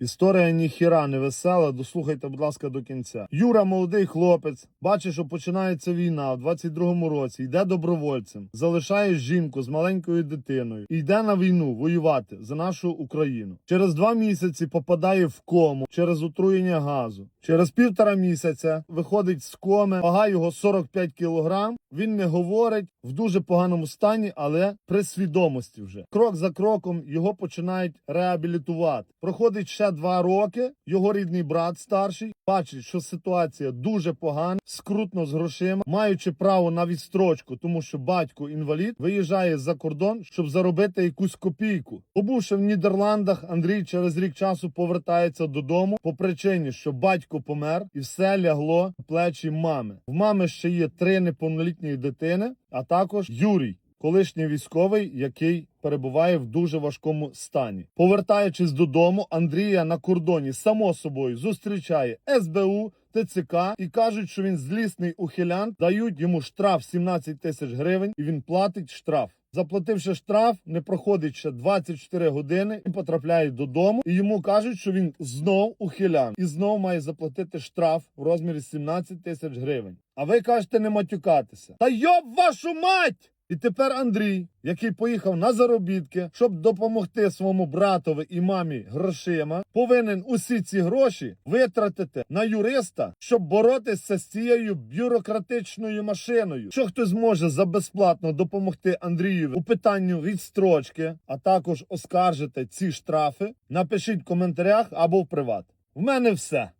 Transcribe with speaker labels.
Speaker 1: Історія ніхіра не весела. Дослухайте, будь ласка, до кінця. Юра, молодий хлопець, бачить, що починається війна в 22-му році. Йде добровольцем, залишає жінку з маленькою дитиною і йде на війну воювати за нашу Україну. Через два місяці попадає в кому через отруєння газу. Через півтора місяця виходить з коми, вага його 45 кілограм. Він не говорить в дуже поганому стані, але при свідомості вже крок за кроком його починають реабілітувати. Проходить ще два роки. Його рідний брат старший бачить, що ситуація дуже погана, скрутно з грошима, маючи право на відстрочку, тому що батько інвалід виїжджає за кордон, щоб заробити якусь копійку. Побувши в Нідерландах, Андрій через рік часу повертається додому по причині, що батько помер, і все лягло на плечі мами. В мами ще є три неповнолітні дитини, а також Юрій. Колишній військовий, який перебуває в дуже важкому стані, повертаючись додому, Андрія на кордоні само собою зустрічає СБУ, ТЦК і кажуть, що він злісний ухилян, дають йому штраф 17 тисяч гривень, і він платить штраф. Заплативши штраф, не проходить ще 24 години і потрапляє додому. І йому кажуть, що він знов ухилян і знов має заплатити штраф в розмірі 17 тисяч гривень. А ви кажете не матюкатися. Та йоб вашу мать! І тепер Андрій, який поїхав на заробітки, щоб допомогти своєму братові і мамі грошима, повинен усі ці гроші витратити на юриста, щоб боротися з цією бюрократичною машиною. Що хтось може за безплатно допомогти Андрієві у питанню відстрочки, а також оскаржити ці штрафи, напишіть в коментарях або в приват. В мене все.